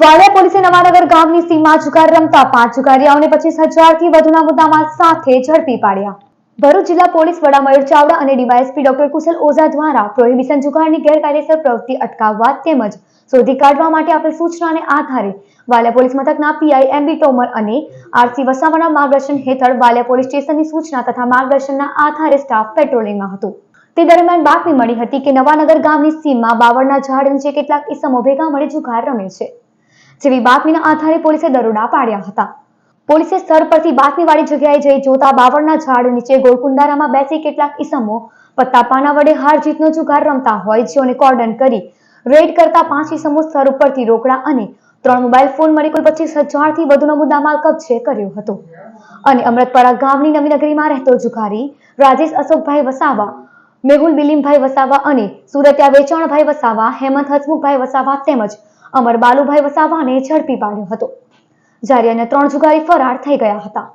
વાડિયા પોલીસે નવાનગર ગામની સીમમાં જુગાર રમતા પાંચ જુગારીઓને પચીસ હજારથી વધુના મુદ્દામાલ સાથે ઝડપી પાડ્યા. ભરૂચ જિલ્લા પોલીસ વડા મયુર ચાવડા અને ડીવાયએસપી ડોક્ટર કુશલ ઓઝા દ્વારા પ્રોહિબિશન જુગારની ગેરકાયદેસર પ્રવૃત્તિ અટકાવવા તેમજ શોધી કાઢવા માટે આપેલ સૂચનાને આધારે વાલિયા પોલીસ મથકના પીઆઈ એમબી તોમર અને આરસી વસાવાના માર્ગદર્શન હેઠળ વાલિયા પોલીસ સ્ટેશનની સૂચના તથા માર્ગદર્શનના આધારે સ્ટાફ પેટ્રોલિંગમાં હતો. તે દરમિયાન બાતમી મળી હતી કે નવાનગર ગામની સીમમાં બાવળના ઝાડ નીચે કેટલાક ઈસમો ભેગા મળી જુગાર રમે છે. જેવી બાતમીના આધારે પોલીસે દરોડા પાડ્યા હતા. પોલીસે સ્થળ પરથી બાતમીવાળી જગ્યાએ જઈ જોતા બાવળના ઝાડ નીચે ગોળકુંડારામાં બેસી કેટલાક ઈસમો પત્તા પાના વડે હાર જીતનો જુગાર રમતા હોય જેઓને કોર્ડન કરી રેડ કરતા પાંચ ઈસમો સ્થળ ઉપરથી રોકડા અને ત્રણ મોબાઈલ ફોન મળી કુલ પચીસ હજારથી વધુનો મુદ્દામાલ કબજે કર્યો હતો. અને અમૃતપરા ગામની નવીનગરીમાં રહેતો જુગારી રાજેશ અશોકભાઈ વસાવા, મેહુલ બિલીમભાઈ વસાવા અને સુરત્યા વેચાણભાઈ વસાવા, હેમંત હસમુખભાઈ વસાવા તેમજ અમર બાલુભાઈ વસાવાને ઝડપી પાડ્યો હતો. જ્યારે અન્ય ત્રણ જુગારી ફરાર થઈ ગયા હતા.